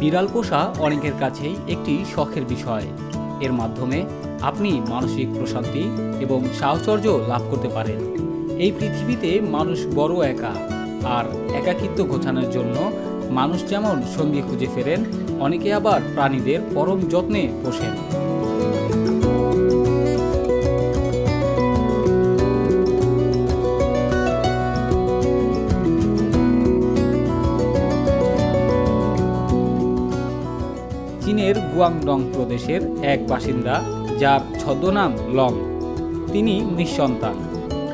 বিড়াল পোষা অনেকের কাছেই একটি শখের বিষয়। এর মাধ্যমে আপনি মানসিক প্রশান্তি এবং সাহচর্য লাভ করতে পারেন। এই পৃথিবীতে মানুষ বড় একা, আর একাকিত্ব ঘোচানোর জন্য মানুষ যেমন সঙ্গী খুঁজে ফেরেন, অনেকে আবার প্রাণীদের পরম যত্নে পোষেন। চীনের গুয়াংডং প্রদেশের এক বাসিন্দা, যার ছদ্মনাম লং। তিনি নিঃসন্তান।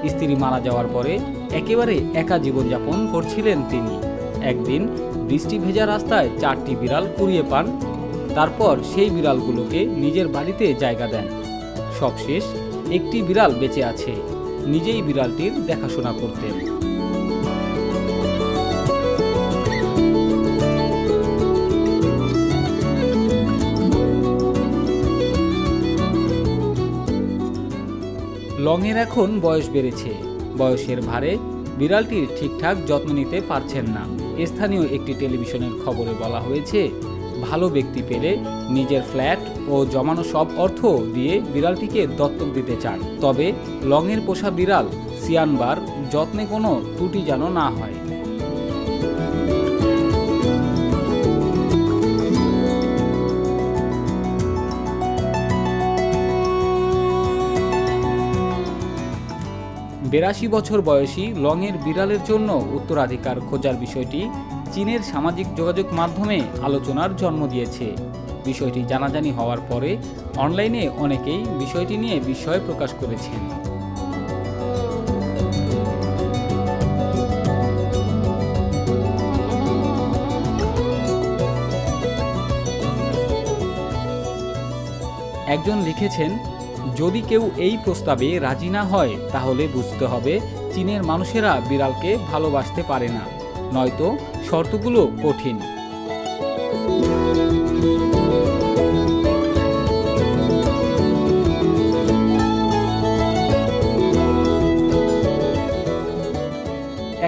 স্ত্রী মারা যাওয়ার পরে একেবারে একা জীবনযাপন করছিলেন তিনি। একদিন বৃষ্টি ভেজা রাস্তায় চারটি বিড়াল কুড়িয়ে পান। তারপর সেই বিড়ালগুলোকে নিজের বাড়িতে জায়গা দেন। সবশেষ একটি বিড়াল বেঁচে আছে। নিজেই বিড়ালটির দেখাশোনা করতেন। লংয়ের এখন বয়স বেড়েছে। বয়সের ভারে বিড়ালটির ঠিকঠাক যত্ন নিতে পারছেন না। স্থানীয় একটি টেলিভিশনের খবরে বলা হয়েছে, ভালো ব্যক্তি পেলে নিজের ফ্ল্যাট ও জমানো সব অর্থ দিয়ে বিড়ালটিকে দত্তক দিতে চান। তবে লংয়ের পোষা বিড়াল সিয়ানবার যত্নে কোনো ত্রুটি যেন না হয়। বেরাশি বছর বয়সী লংয়ের বিড়ালের জন্য উত্তরাধিকার খোঁজার বিষয়টি চীনের সামাজিক যোগাযোগ মাধ্যমে আলোচনার জন্ম দিয়েছে। বিষয়টি জানাজানি হওয়ার পরে অনলাইনে অনেকেই বিষয়টি নিয়ে বিস্ময় প্রকাশ করেছেন। একজন লিখেছেন যদি কেউ এই প্রস্তাবে রাজি না হয়, তাহলে বুঝতে হবে চীনের মানুষেরা বিড়ালকে ভালোবাসতে পারে না, নয়তো শর্তগুলো কঠিন।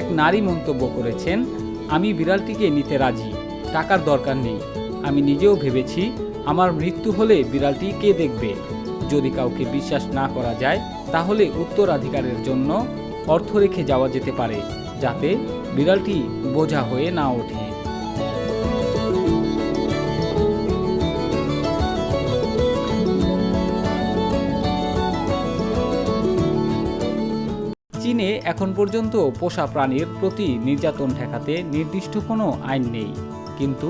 এক নারী মন্তব্য করেছেন, আমি বিড়ালটিকে নিতে রাজি, টাকার দরকার নেই। আমি নিজেও ভেবেছি, আমার মৃত্যু হলে বিড়ালটি কে দেখবে? যদি কাউকে বিশ্বাস না করা যায়, তাহলে উত্তরাধিকারের জন্য অর্থ রেখে যাওয়া যেতে পারে, যাতে বিড়ালটি বোঝা হয়ে না ওঠে। চীনে এখন পর্যন্ত পোষা প্রাণীর প্রতি নির্যাতন ঠেকাতে নির্দিষ্ট কোনো আইন নেই। কিন্তু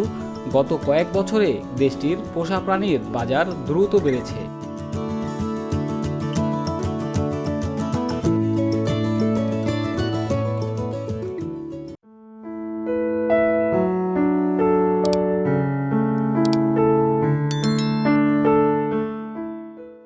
গত কয়েক বছরে দেশটির পোষা প্রাণীর বাজার দ্রুত বেড়েছে।